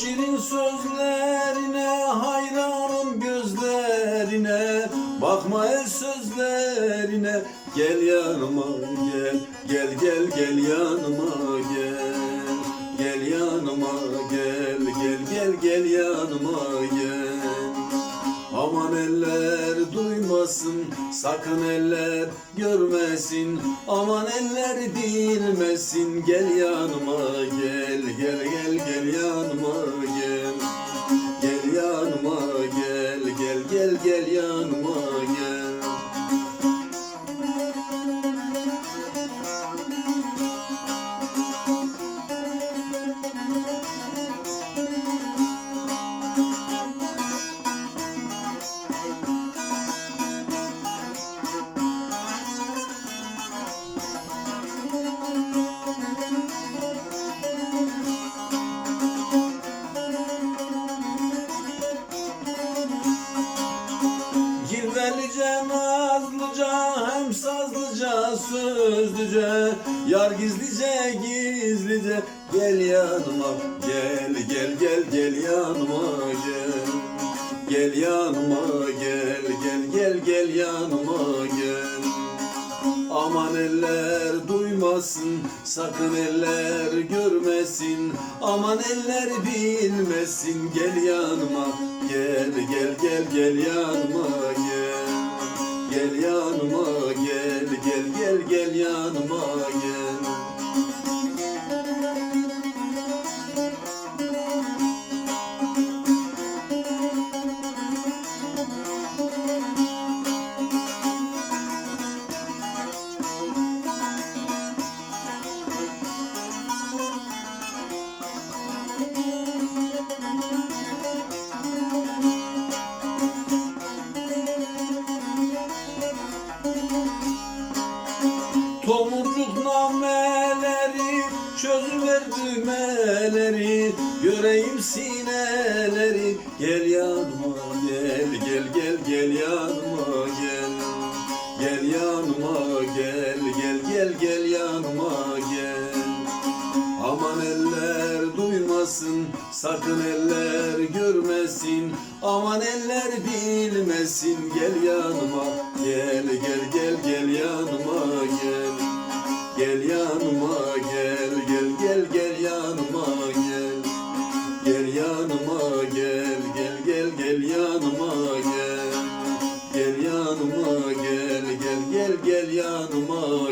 Şirin sözlerine hayranım gözlerine. Bakma el sözlerine Gel yanıma gel. Gel gel gel yanıma gel. Gel yanıma gel Gel gel gel yanıma gel. Aman eller duymasın, sakın eller görmesin. Aman eller bilmesin, gel yanıma gel gel yanıma gel. Nazlıca, hem sazlıca, sözlüce. Yar gizlice, gizlice Gel yanıma, gel, gel, gel, gel yanıma gel. Gel yanıma, gel, gel, gel, gel yanıma gel. Aman eller duymasın, sakın eller görmesin. Aman eller bilmesin, gel yanıma Gel, gel, gel, gel yanıma gel, yanıma gel Çözüver düğmeleri Göreyim sineleri. Gel yanıma gel Gel gel gel yanıma gel. Gel yanıma gel Gel gel gel yanıma gel. Aman eller duymasın, sakın eller görmesin. Aman eller bilmesin, gel yanıma, gel gel gel yanıma